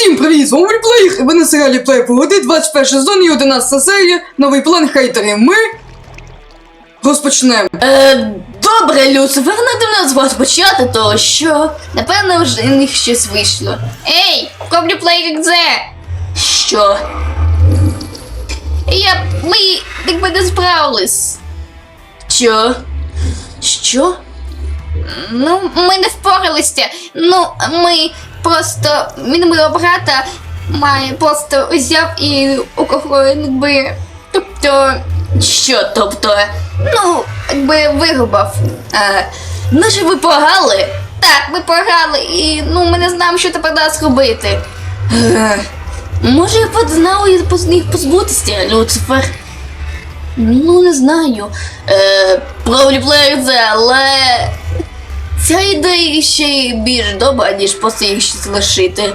Всім привіт, з вами Плеєр, ви на серіалі Плей Погоди, 21 сезон і 11 серія, новий план хейтерів. Ми розпочнемо. Е, добре, Люцифер, не до нас вас почати, то що? Напевно, вже в них щось вийшло. Ей, коблю плей це. Що? Я. Ми якби не справились. Що? Що? Ну, ми не впоралися. Ну, ми просто. Мого брата має просто взяв і якби. Тобто. Що, тобто? Ну, якби вирубав. А, ну ж ви погали? Так, ми погали, і ну ми не знаємо, що тепер нас робити. Е, може, я поз- їх позбутися, Люцифер? Ну, не знаю. Е, Проблема це, але. Ця ідея ще й більш добра, ніж просто їх ще залишити.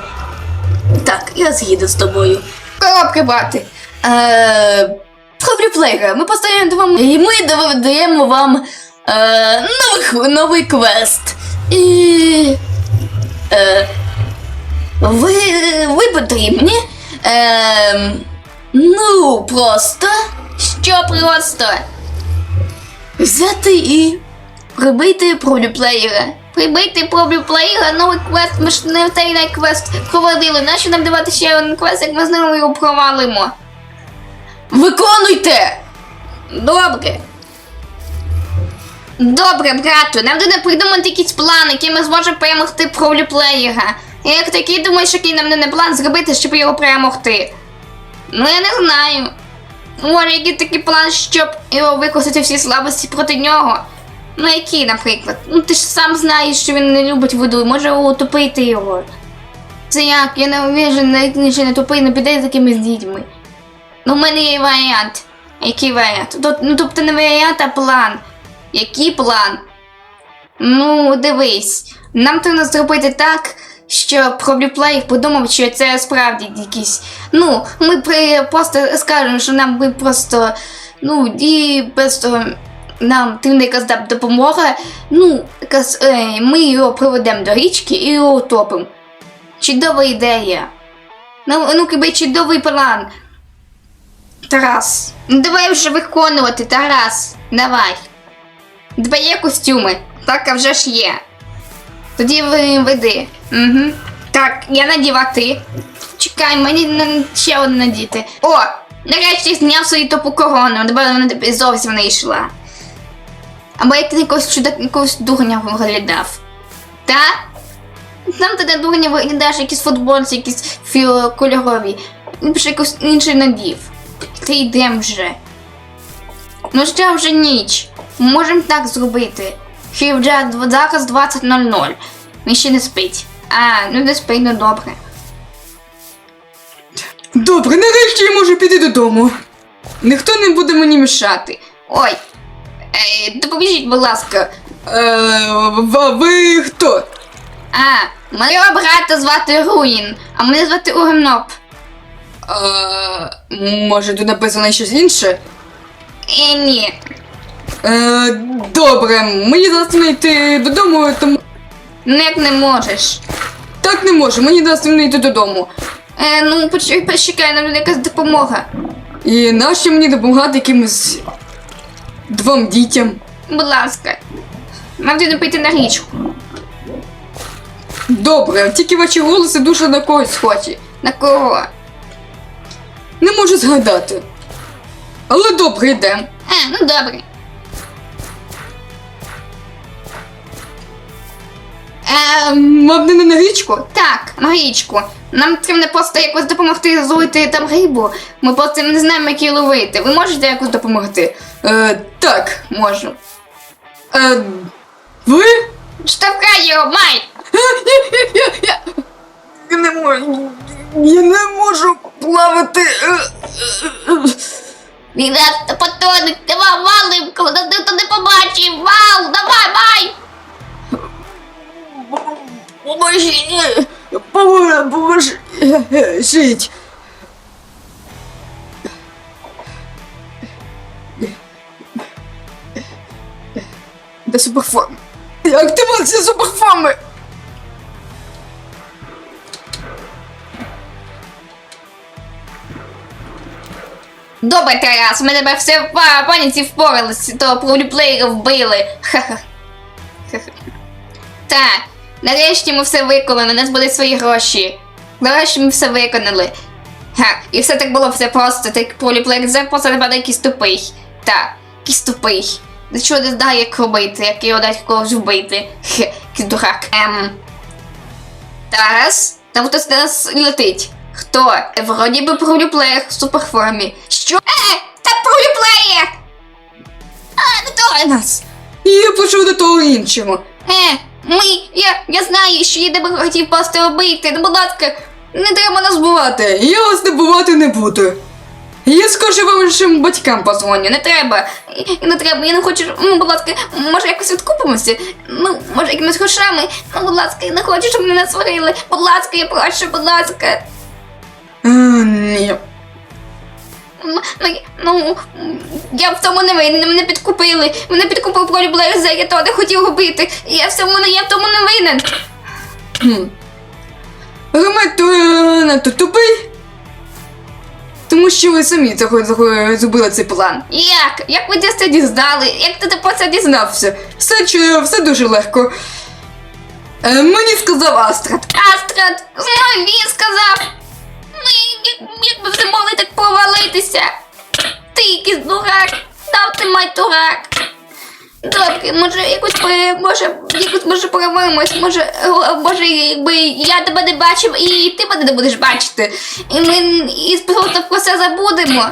Так, я згідна з тобою. Коробки брати. Е, ми поставимо вам. І ми доведемо вам е, новий, новий квест. І. Е, ви, ви потрібні. Е, ну, просто. Що просто? Взяти і прибити проблюплеєра. Прибити проблюплеєра, новий квест, ми ж не на квест провалили. Нащо нам давати ще один квест, як ми знову його провалимо? Виконуйте! Добре. Добре, брату, нам треба придумати якийсь план, який ми зможемо перемогти проблюплеєра. І як такий думаєш, який нам не план зробити, щоб його перемогти? Ну я не знаю. Може, який такий план, щоб його використати всі слабості проти нього? Ну, який, наприклад? Ну ти ж сам знаєш, що він не любить воду, може утопити його. Це як? Я не уверен, навіть не не тупий, не піде з такими дітьми. Ну, в мене є варіант. Який варіант? Тоб- Ну, тобто не варіант, а план. Який план? Ну, дивись, нам треба зробити так, щоб проблюплей подумав, що це справді якийсь. Ну, ми при, просто скажемо, що нам ви просто. Ну, і просто нам тим якась допомога. Ну, якась, е, ми його приведемо до річки і його утопимо. Чудова ідея. Ну, ну киби чудовий план. Тарас. Ну давай вже виконувати, Тарас. Давай. Тебе є костюми? Так, а вже ж є. Тоді веди. Угу. Так, я надів, а ти. Чекай, мені ще одне надіти. О! Нарешті зняв свою топу корону, тепер вона зовсім не йшла. Або як ти якогось чуда якогось дурня виглядав. Та? Там ти на дурня виглядаєш якісь футболці, якісь б ще якось інший надів. Ти йдем вже. Ну що вже ніч. Можемо так зробити. Ще вже зараз 20.00. Він ще не спить. А, ну не спить, ну добре. Добре, нарешті я можу піти додому. Ніхто не буде мені мішати. Ой. Ей, допоможіть, будь ласка. Е, ви хто? А, моєго брата звати Руїн, а мене звати Угемноп. Е, може тут написано щось інше? Е, ні. Е, добре, мені зараз не йти додому, тому. Ну не можеш. Так не можу, мені зараз не йти додому. Е, ну поч- почекай, нам буде якась допомога. І нащо мені допомагати якимось двом дітям? Будь ласка. Нам треба піти на річку. Добре, тільки ваші голоси дуже на когось схожі. На кого? Не можу згадати. Але добре йдемо. А, ну добре. Е, мав не на річку? Так, на річку. Нам треба просто якось допомогти зловити там рибу. Ми просто не знаємо, як її ловити. Ви можете якось допомогти? Е, так. Можу. Е, ви? Штовхай його, май! Я не можу. Я не можу плавати. Е, Він нас потонуть, давай валим, коли ніхто не побачив. Вал, давай, май! Поможіть! Павла, поможіть! Де суперформ? Активація суперформи! Добре, Тарас, ми тебе все в паніці впоралися, то проліплеєра вбили. Ха-ха. Ха-ха. Так, Нарешті ми все виконали, у нас були свої гроші. Нарешті ми все виконали. Ха, і все так було все просто, так проліплеєр це просто напевно якийсь тупий. Так, якийсь тупий. Нічого не знає, як робити, як його дати когось вбити. Хе, якийсь дурак. Ем. Тарас, там хтось до нас летить. Хто? Вроді би проліплеєр в суперформі. Що? Е, та проліплеєр! А, не трогай нас! І я почув до того іншого. Е, ми, я, я знаю, що я тебе хотів просто обійти, ну, будь ласка, не треба нас бувати. Я вас не бувати не буду. Я скажу вашим батькам позвоню. Не треба, не треба, я не хочу, ну, будь ласка, може якось відкупимося? Ну, може якимись грошами, ну, будь ласка, я не хочу, щоб мене сварили. Будь ласка, я прошу, будь ласка. А, ні. Ну, я в тому не винен, мене підкупили. Мене підкупив пролюблею за я того не хотів робити. Я в цьому не я в тому не винен. Ромет то тупий. Тому що ви самі зробили цей план. Як? Як ви це дізнали? Як ти про це дізнав? Все, чи- все дуже легко. Е, мені сказав Астрад. Астрад, провалитися? Ти якийсь дурак. Дав ти май дурак. Добре, може якось може, якось може поговоримось, може, е, може, якби я тебе не бачив і ти мене не будеш бачити. І ми і просто про це забудемо.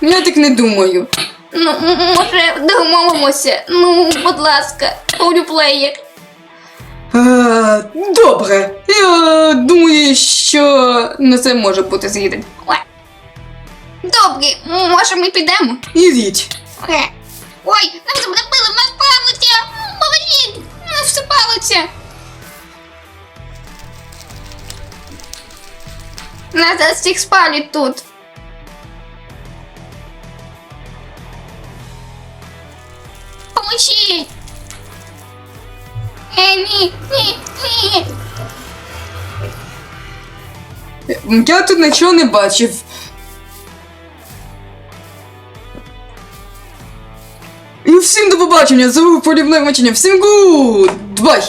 Я так не думаю. Ну, може, домовимося. Ну, будь ласка, полюплеєр. Е, добре. Я думаю, що на це може бути згідно. Добре, може ми підемо? Ідіть. Е. Ой, нам забили, в нас! Поможіть! У нас все палиться! Нас зараз всіх спалять тут. Поможіть! Е, ні, ні, ні! Я тут нічого не бачив. Всім до побачення, зову полівне вечення, всім гуд! Бай!